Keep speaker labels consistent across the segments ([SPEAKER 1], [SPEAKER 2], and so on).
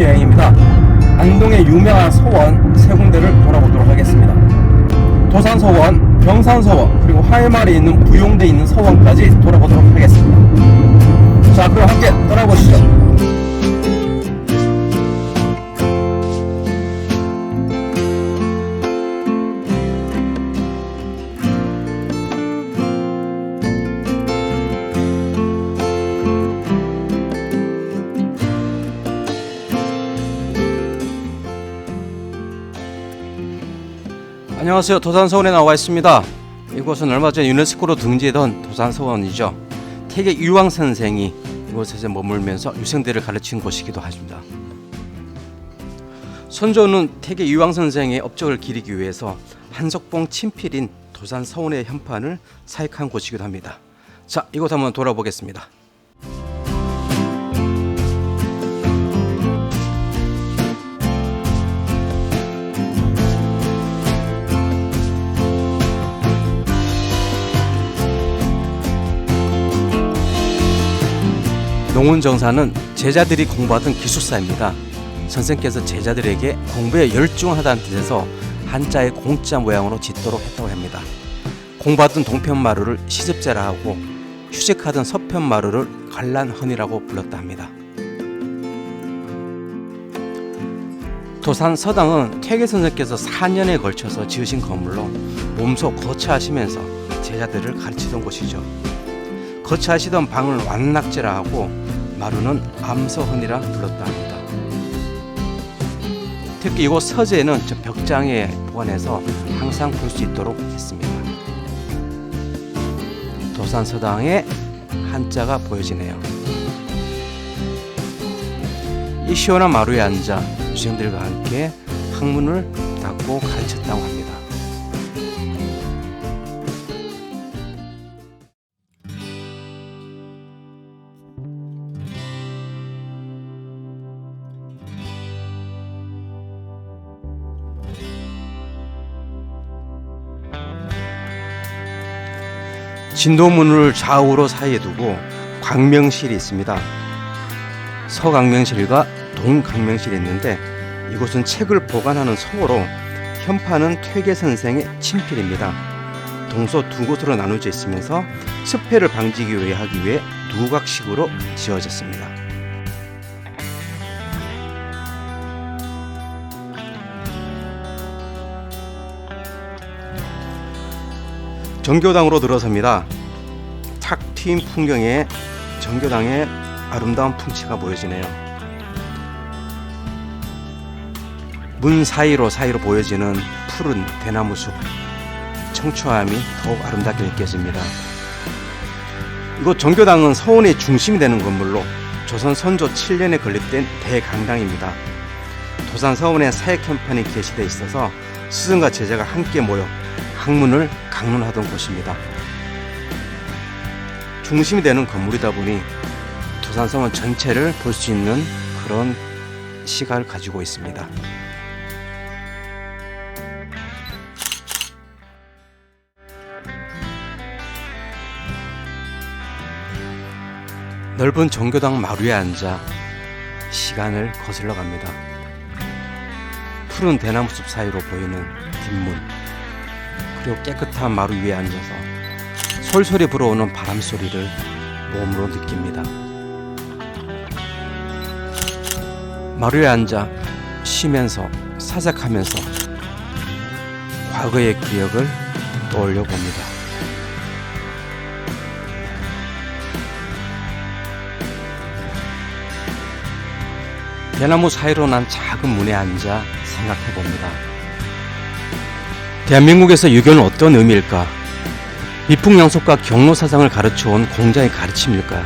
[SPEAKER 1] 여행입니다. 안동의 유명한 서원 세 군데를 돌아보도록 하겠습니다. 도산서원, 병산서원, 그리고 하회마을에 있는 부용대에 있는 서원까지 돌아보도록 하겠습니다. 자, 그럼 함께 떠나보시죠. 안녕하세요. 도산서원에 나와 있습니다. 이곳은 얼마 전 유네스코로 등재된 도산서원이죠. 태계 유왕 선생이 이곳에서 머물면서 유생들을 가르친 곳이기도 합니다. 선조는 태계 유왕 선생의 업적을 기리기 위해서 한석봉 친필인 도산서원의 현판을 사익한 곳이기도 합니다. 자, 이곳 한번 돌아보겠습니다. 농운정사는 제자들이 공부하던 기숙사입니다. 선생께서 제자들에게 공부에 열중하다는 뜻에서 한자의 공자 모양으로 짓도록 했다고 합니다. 공부하던 동편마루를 시집자라 하고 휴식하던 서편마루를 관란헌이라고 불렀다 합니다. 도산 서당은 퇴계 선생께서 4년에 걸쳐서 지으신 건물로 몸소 거처하시면서 제자들을 가르치던 곳이죠. 거처하시던 방을 완낙제라 하고 마루는 암서헌이라 불렀다 합니다. 특히 이곳 서재는 저 벽장에 보관해서 항상 볼 수 있도록 했습니다. 도산서당의 한자가 보여지네요. 이 시원한 마루에 앉아 유생들과 함께 학문을 닦고 가르쳤다고 합니다. 진도문을 좌우로 사이에 두고 광명실이 있습니다. 서광명실과 동광명실이 있는데 이곳은 책을 보관하는 서고로 현판은 퇴계 선생의 친필입니다. 동서 두 곳으로 나누어져 있으면서 습해를 방지하기 위해 하기 위해 두각식으로 지어졌습니다. 정교당으로 들어섭니다. 탁 트인 풍경에 정교당의 아름다운 풍치가 보여지네요. 문 사이로 사이로 보여지는 푸른 대나무 숲, 청초함이 더욱 아름답게 느껴집니다. 이곳 정교당은 서원의 중심이 되는 건물로 조선 선조 7년에 건립된 대강당입니다. 도산 서원의 사역 현판이 게시되어 있어서 스승과 제자가 함께 모여 학문을 강론하던 곳입니다. 중심이 되는 건물이다 보니 도산성원 전체를 볼 수 있는 그런 시각을 가지고 있습니다. 넓은 정교당 마루에 앉아 시간을 거슬러 갑니다. 푸른 대나무 숲 사이로 보이는 뒷문 그리고 깨끗한 마루 위에 앉아서 솔솔이 불어오는 바람 소리를 몸으로 느낍니다. 마루에 앉아 쉬면서 사색하면서 과거의 기억을 떠올려 봅니다. 대나무 사이로 난 작은 문에 앉아 생각해 봅니다. 대한민국에서 유교는 어떤 의미일까? 미풍양속과 경로 사상을 가르쳐온 공자의 가르침일까?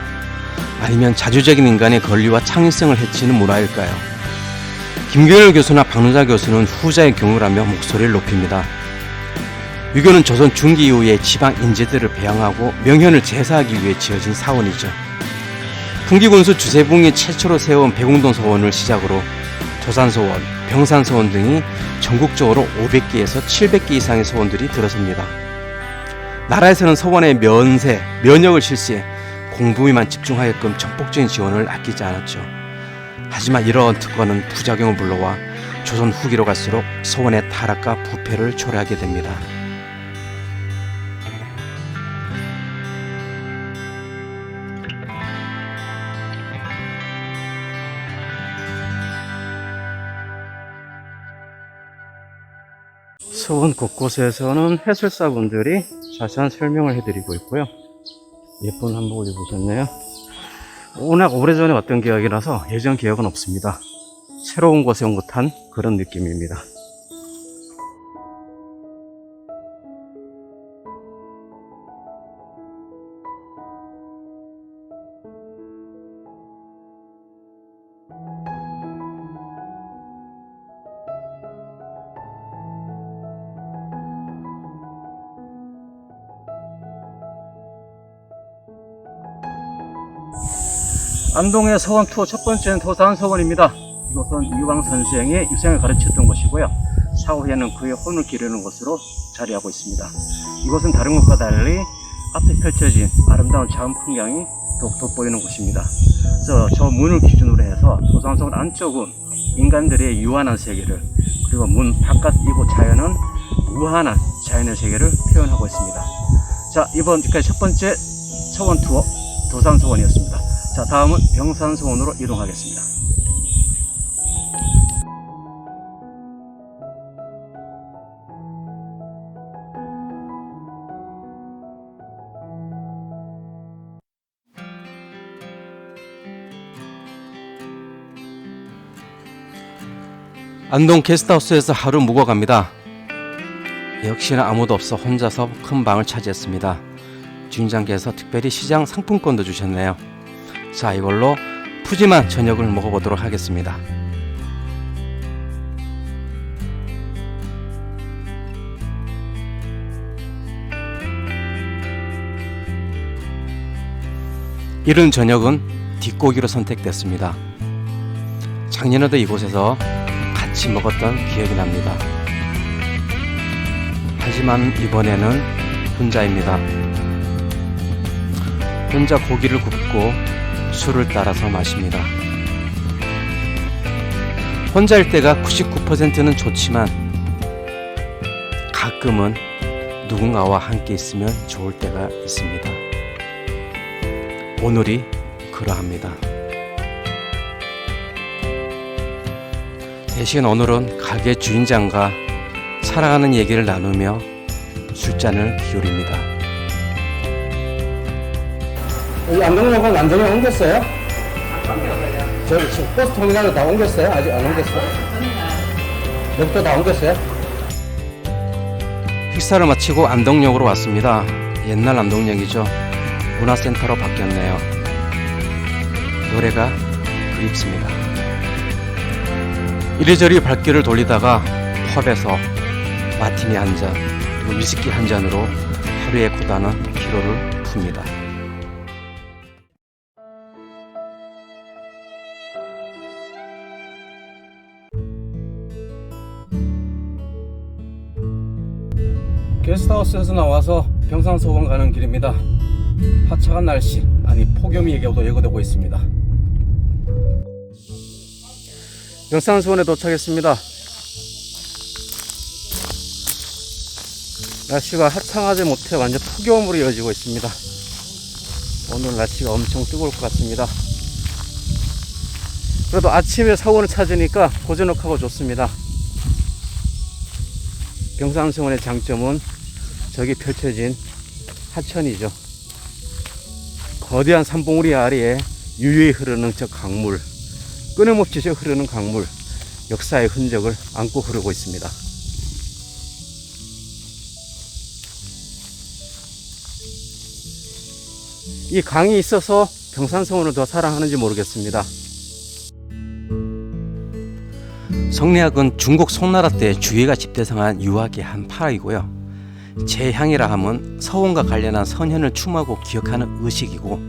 [SPEAKER 1] 아니면 자주적인 인간의 권리와 창의성을 해치는 문화일까요? 김규열 교수나 박노자 교수는 후자의 경우라며 목소리를 높입니다. 유교는 조선 중기 이후에 지방 인재들을 배양하고 명현을 제사하기 위해 지어진 사원이죠. 풍기군수 주세붕이 최초로 세운 백운동 서원을 시작으로 도산서원, 병산서원 등이 전국적으로 500개에서 700개 이상의 서원들이 들어섭니다. 나라에서는 서원의 면세, 면역을 실시해 공부에만 집중하게끔 전폭적인 지원을 아끼지 않았죠. 하지만 이러한 특권은 부작용을 불러와 조선 후기로 갈수록 서원의 타락과 부패를 초래하게 됩니다. 서원 곳곳에서는 해설사분들이 자세한 설명을 해드리고 있고요. 예쁜 한복을 입으셨네요. 워낙 오래전에 왔던 기억이라서 예전 기억은 없습니다. 새로운 곳에 온 듯한 그런 느낌입니다. 안동의 서원 투어 첫 번째는 도산 서원입니다. 이곳은 이황 선생의 유생을 가르쳤던 곳이고요. 사후에는 그의 혼을 기르는 곳으로 자리하고 있습니다. 이곳은 다른 곳과 달리 앞에 펼쳐진 아름다운 자연 풍경이 더욱 돋보이는 곳입니다. 그래서 저 문을 기준으로 해서 도산서원 안쪽은 인간들의 유한한 세계를 그리고 문 바깥 이곳 자연은 무한한 자연의 세계를 표현하고 있습니다. 자 이번 까지 첫 번째 서원 투어 도산서원이었습니다. 자, 다음은 병산소원으로 이동하겠습니다. 안동 게스트하우스에서 하루 묵어갑니다. 역시나 아무도 없어 혼자서 큰 방을 차지했습니다. 주인장께서 특별히 시장 상품권도 주셨네요. 자, 이걸로 푸짐한 저녁을 먹어보도록 하겠습니다. 이른 저녁은 뒷고기로 선택됐습니다. 작년에도 이곳에서 같이 먹었던 기억이 납니다. 하지만 이번에는 혼자입니다. 혼자 고기를 굽고 술을 따라서 마십니다. 혼자일 때가 99%는 좋지만 가끔은 누군가와 함께 있으면 좋을 때가 있습니다. 오늘이 그러합니다. 대신 오늘은 가게 주인장과 사랑하는 얘기를 나누며 술잔을 기울입니다.
[SPEAKER 2] 이 안동역은 안동에 옮겼어요? 저 지금 버스 터미널로 다 옮겼어요? 아직 안 옮겼어요? 역도 다 옮겼어요?
[SPEAKER 1] 식사를 마치고 안동역으로 왔습니다. 옛날 안동역이죠. 문화센터로 바뀌었네요. 노래가 그립습니다. 이리저리 발길을 돌리다가 펍에서 마티니 한 잔, 그리고 위스키 한 잔으로 하루의 고단한 피로를 풉니다. 게스트하우스에서 나와서 병산소원 가는 길입니다. 화창한 날씨, 아니 폭염이 오도 예고되고 있습니다. 병산소원에 도착했습니다. 날씨가 화창하지 못해 완전 폭염으로 이어지고 있습니다. 오늘 날씨가 엄청 뜨거울 것 같습니다. 그래도 아침에 사원을 찾으니까 고즈넉하고 좋습니다. 병산성원의 장점은 저기 펼쳐진 하천이죠. 거대한 산봉우리 아래에 유유히 흐르는 저 강물, 끊임없이 저 흐르는 강물, 역사의 흔적을 안고 흐르고 있습니다. 이 강이 있어서 병산성원을 더 사랑하는지 모르겠습니다. 성리학은 중국 송나라 때 주위가 집대성한 유학의 한 파이고요. 제향이라 함은 서원과 관련한 선현을 추모하고 기억하는 의식이고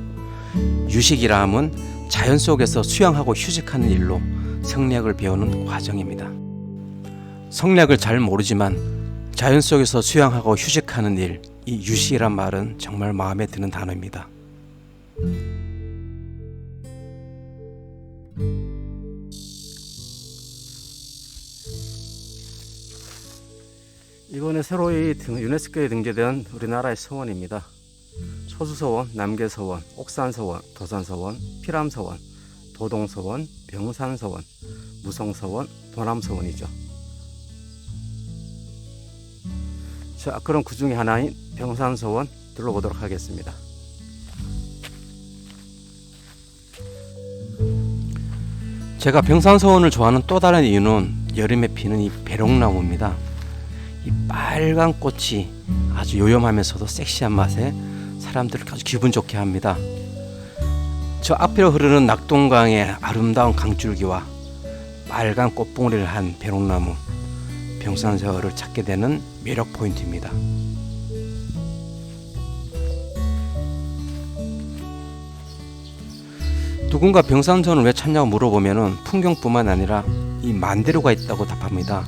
[SPEAKER 1] 유식이라 함은 자연 속에서 수양하고 휴식하는 일로 성리학을 배우는 과정입니다. 성리학을 잘 모르지만 자연 속에서 수양하고 휴식하는 일, 이 유식이란 말은 정말 마음에 드는 단어입니다.
[SPEAKER 2] 이거는 새로이 등- 유네스코에 등재된 우리나라의 서원입니다. 초수서원, 남계서원, 옥산서원, 도산서원, 피람서원, 도동서원, 병산서원, 무성서원, 도남서원이죠. 자, 그럼 그 중에 하나인 병산서원 둘러보도록 하겠습니다.
[SPEAKER 1] 제가 병산서원을 좋아하는 또 다른 이유는 여름에 피는 이 배롱나무입니다. 이 빨간 꽃이 아주 요염하면서도 섹시한 맛에 사람들을 아주 기분 좋게 합니다. 저 앞으로 흐르는 낙동강의 아름다운 강줄기와 빨간 꽃봉오리를 한 배롱나무 병산서원을 찾게 되는 매력 포인트입니다. 누군가 병산선을 왜 찾냐고 물어보면은 풍경뿐만 아니라 이 만대로가 있다고 답합니다.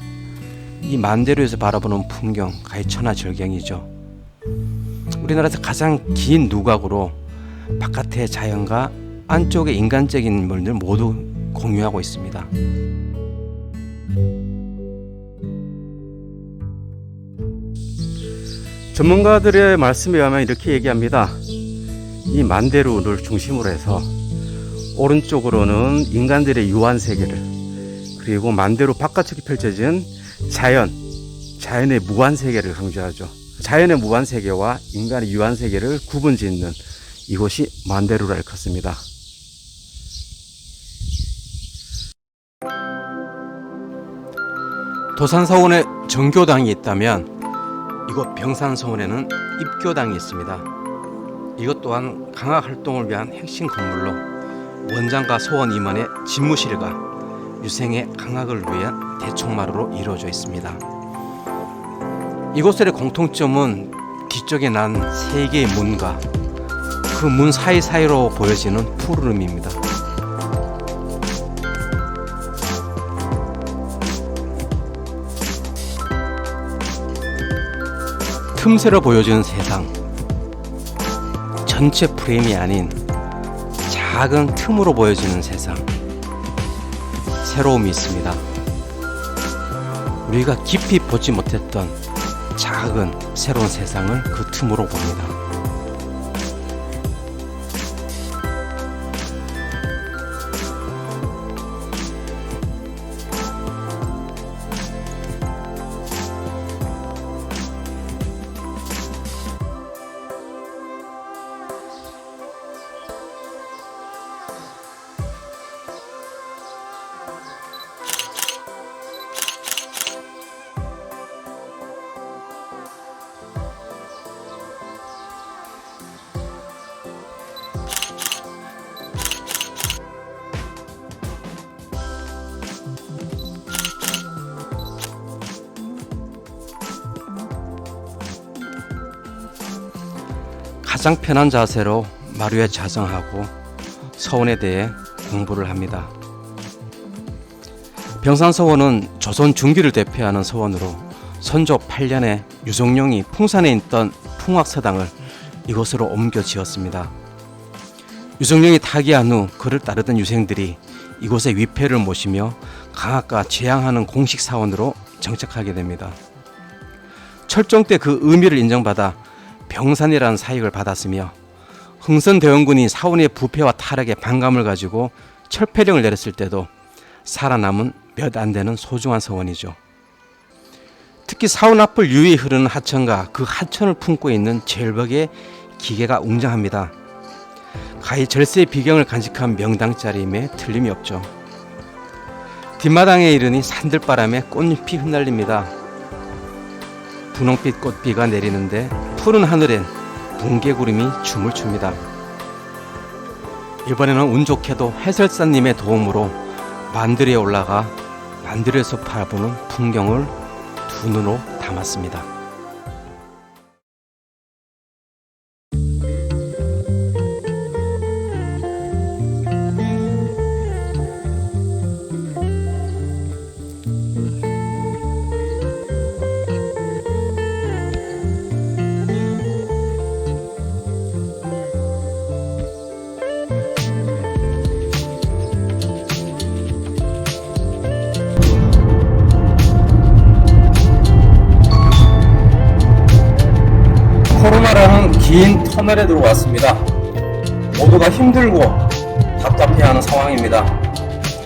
[SPEAKER 1] 이 만대로에서 바라보는 풍경 가히 천하절경이죠. 우리나라에서 가장 긴 누각으로 바깥의 자연과 안쪽의 인간적인 인물들 모두 공유하고 있습니다.
[SPEAKER 2] 전문가들의 말씀에 의하면 이렇게 얘기합니다. 이 만대루를 중심으로 해서 오른쪽으로는 인간들의 유한 세계를 그리고 만대루 바깥쪽에 펼쳐진 자연, 자연의 무한 세계를 강조하죠. 자연의 무한 세계와 인간의 유한 세계를 구분 짓는 이곳이 만대루라 일컫습니다.
[SPEAKER 1] 도산서원에 정교당이 있다면 이곳 병산서원에는 입교당이 있습니다. 이것 또한 강학 활동을 위한 핵심 건물로 원장과 서원 임원의 집무실과 유생의 강학을 위한 대청마루로 이루어져 있습니다. 이곳의 공통점은 뒤쪽에 난 세 개의 문과 그 문 사이사이로 보여지는 푸르름입니다. 틈새로 보여주는 세상. 전체 프레임이 아닌 작은 틈으로 보여지는 세상. 새로움이 있습니다. 우리가 깊이 보지 못했던 작은 새로운 세상을 그 틈으로 봅니다. 가장 편한 자세로 마루에 자정하고 서원에 대해 공부를 합니다. 병산서원은 조선 중기를 대표하는 서원으로 선조 8년에 유종룡이 풍산에 있던 풍악서당을 이곳으로 옮겨 지었습니다. 유종룡이 타기한 후 그를 따르던 유생들이 이곳에 위패를 모시며 강학과 재앙하는 공식 사원으로 정착하게 됩니다. 철종 때 그 의미를 인정받아 병산이라는 사익을 받았으며 흥선 대원군이 사원의 부패와 타락에 반감을 가지고 철폐령을 내렸을 때도 살아남은 몇 안 되는 소중한 서원이죠. 특히 사원 앞을 유유히 흐르는 하천과 그 하천을 품고 있는 절벽의 기계가 웅장합니다. 가히 절세의 비경을 간직한 명당 자리임에 틀림이 없죠. 뒷마당에 이르니 산들바람에 꽃잎이 흩날립니다. 분홍빛 꽃비가 내리는데 푸른 하늘엔 뭉게구름이 춤을 춥니다. 이번에는 운 좋게도 해설사님의 도움으로 만들에 올라가 만들에서 바라보는 풍경을 두 눈으로 담았습니다. 긴 터널에 들어왔습니다. 모두가 힘들고 답답해하는 상황입니다.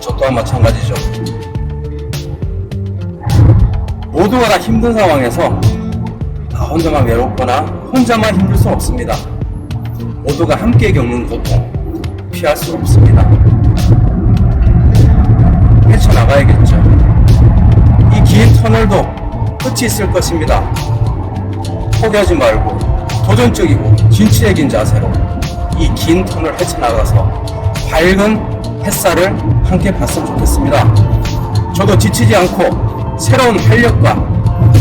[SPEAKER 1] 저 또한 마찬가지죠. 모두가 다 힘든 상황에서 나 혼자만 외롭거나 혼자만 힘들 수 없습니다. 모두가 함께 겪는 고통 피할 수 없습니다. 헤쳐나가야겠죠. 이 긴 터널도 끝이 있을 것입니다. 포기하지 말고 도전적이고 진취적인 자세로 이긴 터널 헤쳐나가서 밝은 햇살을 함께 봤으면 좋겠습니다. 저도 지치지 않고 새로운 활력과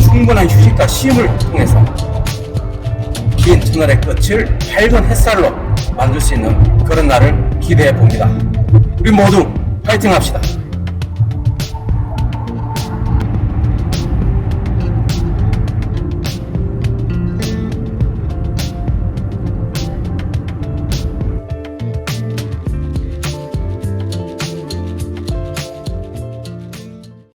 [SPEAKER 1] 충분한 휴식과 쉼을 통해서 긴 터널의 끝을 밝은 햇살로 만들 수 있는 그런 날을 기대해 봅니다. 우리 모두 파이팅 합시다.